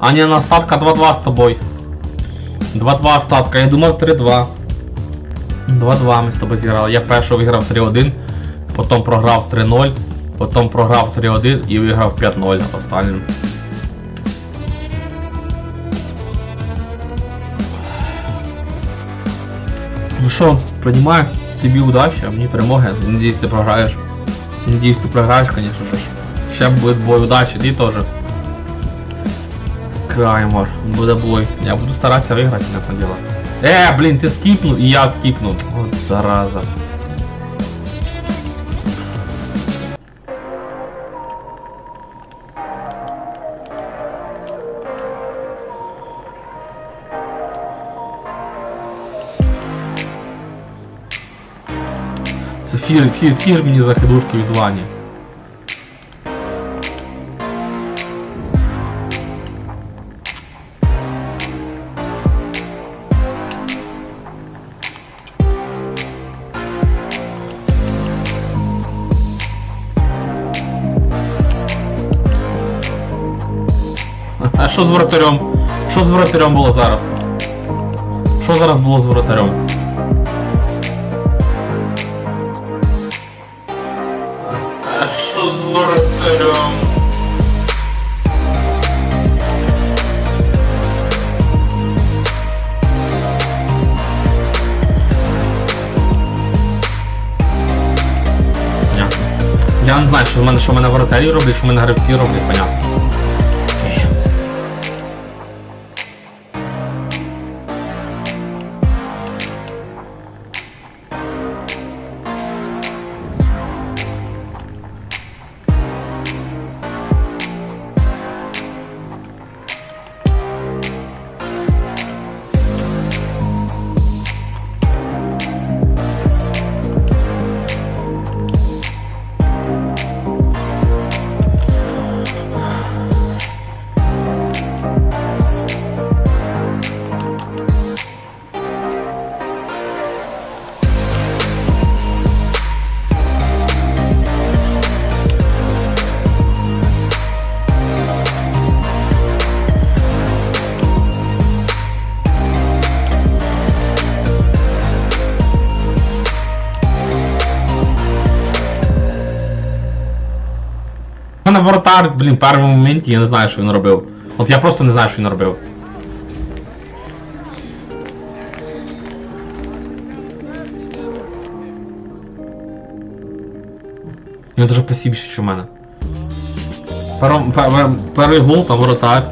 А не, на статка 2-2 с тобой. 2-2 остатка, я думав 3-2. 2-2 ми з тобою зіграли. Я першого виграв 3-1, потім програв 3-0, потім програв 3-1 і виграв 5-0 останнім. Ну що, приймаю тобі удачі, а мені перемоги. Надіюсь, ти програєш. Надіюсь, ти програєш, конечно же. Ще буде бой удачі, ти теж. Краймор, буде бой. Я буду старатися виграти, на діло. Е, блін, ти скіпнув і я скіпнув. От зараза. Це фір, фір, фірмені закидушки від Вані. А що з воротарем? Що з воротарем було зараз? Що зараз було з воротарем? Я не знаю, що в мене, що в мене воротарі роблять, що в мене гравці роблять, понятно. Мене воротар, блін, в першому моменті я не знаю, що він робив. От я просто не знаю, що він робив. Він дуже пасивніше, ніж у мене. Перший гол там воротар.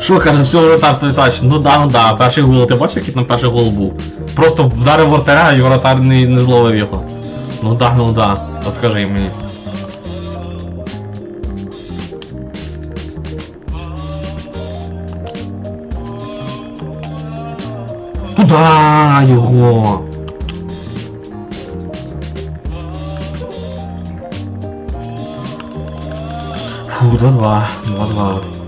Що каже, все воротар той тач? Ну да, ну да, перший гол, ти бачиш, який там перший гол був? Просто вдарив воротаря і воротар не, не зловив його. Ну да, ну да, розкажи мені. Туда його. Фу, 2-2, 2-2.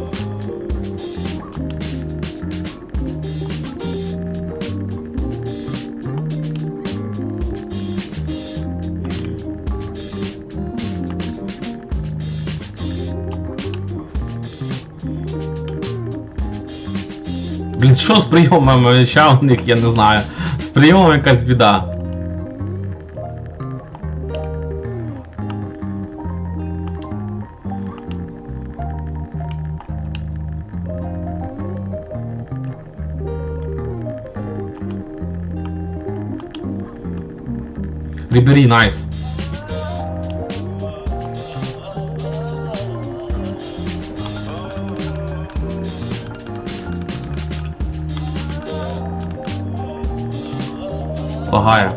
Блін, що з прийомами м'яча у них, я не знаю. З прийомом якась біда. Рибері, найс. Лагає.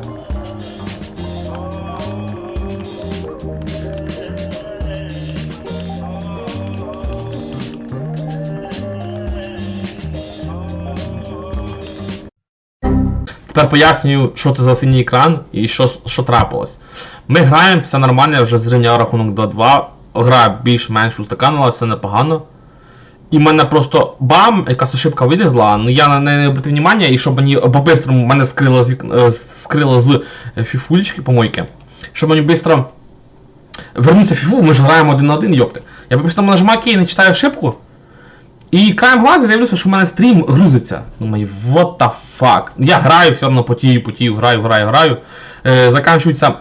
Тепер пояснюю, що це за синій екран і що, що трапилось. Ми граємо, все нормально, вже зрівняв рахунок 2-2. Гра більш-менш устаканила, все непогано. І мене просто бам, якась ошибка вилізла, ну я на неї не обратив внимання, і щоб мені по-бистрому мене скрило з, вік- е, скрило з е, фіфулечки помойки. Щоб мені швидко вернутися в фіфу, ми ж граємо один на один, йопти. Я по-бистрому нажимаю кей, не читаю ошибку. І краєм глаза дивлюся, що в мене стрім грузиться. Думаю, what the fuck. Я граю все одно потію, потію, граю, граю, граю. Е, заканчується.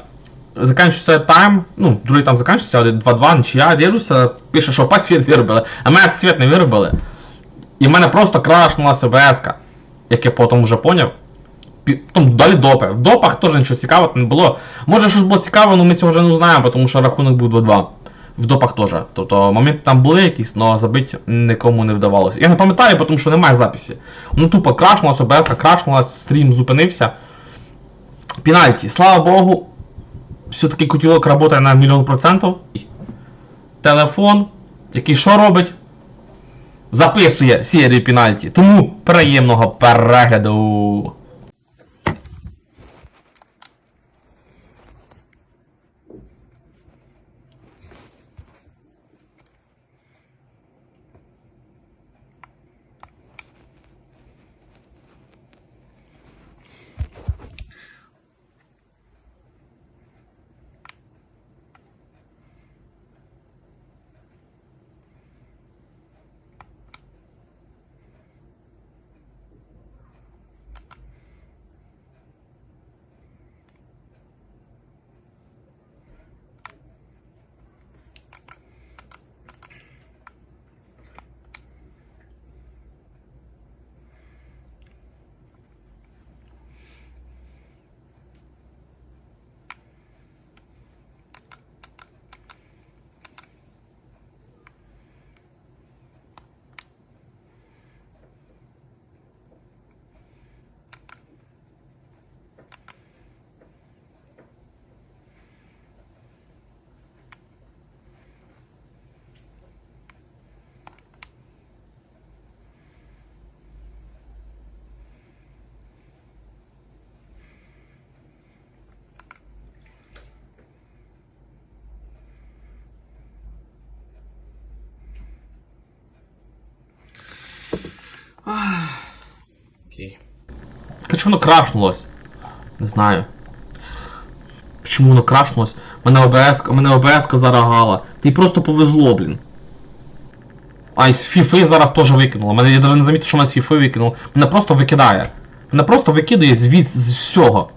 Заканчується тайм, ну, другий там заканчується, 2-2, нічия, дивлюся, пише, що опять світ виробили, а мене світ не виробили. І в мене просто крашнулася ОБС, як я потім вже поняв. Потім далі допи. В допах теж нічого цікавого не було. Може щось було цікаво, але ми цього вже не знаємо, тому що рахунок був 2-2. В допах теж. Тобто моменти там були якісь, але забити нікому не вдавалося. Я не пам'ятаю, тому що немає записі. Ну тупо крашнулась ОБС, крашнулась, стрім зупинився. Пенальті. Слава Богу, все-таки котілок працює на мільйон процентів. Телефон, який що робить? Записує серію пенальті. Тому приємного перегляду. Окей. Почему воно крашнулось? Не знаю. Чому воно крашнулось? Мене ОБС, мене ОБС зарагала. Ти просто повезло, блін. А, із фіфи зараз теж викинуло. Мене я навіть не замітив, що мене з фіфи викинуло. Мене просто викидає. Мене просто викидає звідси з всього.